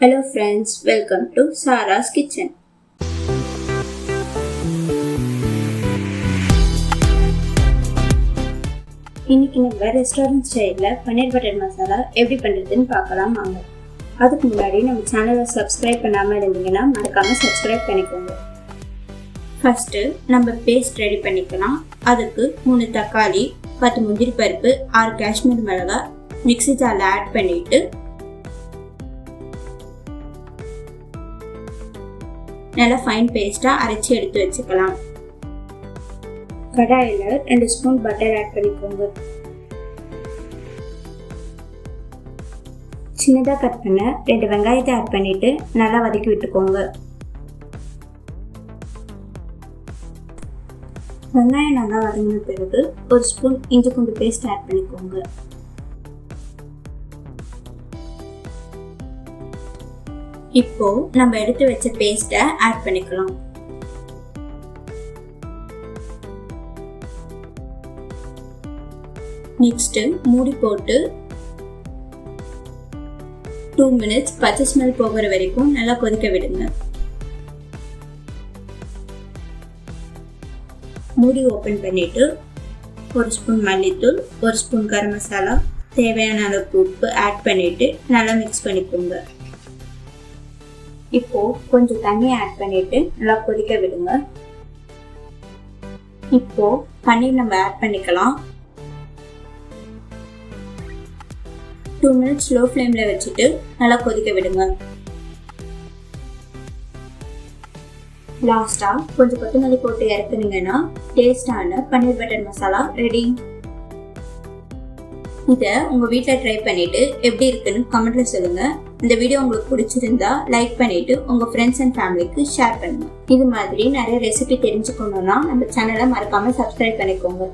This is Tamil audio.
Hello friends welcome to Sara's kitchen இன்னைக்கு நம்ம ரெஸ்டாரண்ட் ஸ்டைலில் பன்னீர் பட்டர் மசாலா எப்படி பண்ணுறதுன்னு பார்க்கலாம் வாங்க. அதுக்கு முன்னாடி நம்ம சேனலை சப்ஸ்கிரைப் பண்ணாமல் இருந்தீங்கன்னா மறக்காமல் சப்ஸ்கிரைப் பண்ணிக்கோங்க. ஃபஸ்ட்டு நம்ம பேஸ்ட் ரெடி பண்ணிக்கலாம். அதுக்கு மூணு தக்காளி பத்து முந்திரி பருப்பு ஆறு காஷ்மீர் மிளகாய் மிக்ஸி ஜாரில் ஆட் பண்ணிவிட்டு நல்லா ஃபைன் பேஸ்ட்டாக அரைச்சி எடுத்து வச்சுக்கலாம். கடாயில் ரெண்டு ஸ்பூன் பட்டர் ஆட் பண்ணிக்கோங்க. சின்னதாக கட் பண்ண ரெண்டு வெங்காயத்தை ஆட் பண்ணிட்டு நல்லா வதக்கி விட்டுக்கோங்க. வெங்காயம் நல்லா வதங்கின பிறகு ஒரு ஸ்பூன் இஞ்சி பூண்டு பேஸ்ட் ஆட் பண்ணிக்கோங்க. இப்போ நம்ம எடுத்து வச்ச பேஸ்ட்டை ஆட் பண்ணிக்கலாம். நெக்ஸ்ட்டு மூடி போட்டு டூ மினிட்ஸ் பச்சை ஸ்மெல் போகிற வரைக்கும் நல்லா கொதிக்க விடுங்க. மூடி ஓப்பன் பண்ணிட்டு ஒரு ஸ்பூன் மல்லித்தூள் ஒரு ஸ்பூன் கரம் மசாலா தேவையான அளவுக்கு உப்பு ஆட் பண்ணிட்டு நல்லா மிக்ஸ் பண்ணிக்கோங்க. இப்போ கொஞ்சம் தண்ணி ஆட் பண்ணிட்டு நல்லா கொதிக்க விடுங்க. இப்போ பன்னீர் நம்ம ஆட் பண்ணிக்கலாம். டூ மினிட்ஸ் ஸ்லோ ஃப்ளேமில் வச்சுட்டு நல்லா கொதிக்க விடுங்க. லாஸ்ட்டாக கொஞ்சம் கொத்தமல்லி போட்டு இறக்குனீங்கன்னா டேஸ்டான பன்னீர் பட்டர் மசாலா ரெடி இதை உங்கள் வீட்டில் ட்ரை பண்ணிவிட்டு எப்படி இருக்குன்னு கமெண்ட்டில் சொல்லுங்கள் இந்த வீடியோ உங்களுக்கு பிடிச்சிருந்தா லைக் பண்ணிவிட்டு உங்கள் ஃப்ரெண்ட்ஸ் அண்ட் ஃபேமிலிக்கு ஷேர் பண்ணுங்கள் இது மாதிரி நிறைய ரெசிபி தெரிஞ்சுக்கணுன்னா நம்ம சேனலை மறக்காமல் சப்ஸ்கிரைப் பண்ணிக்கோங்க.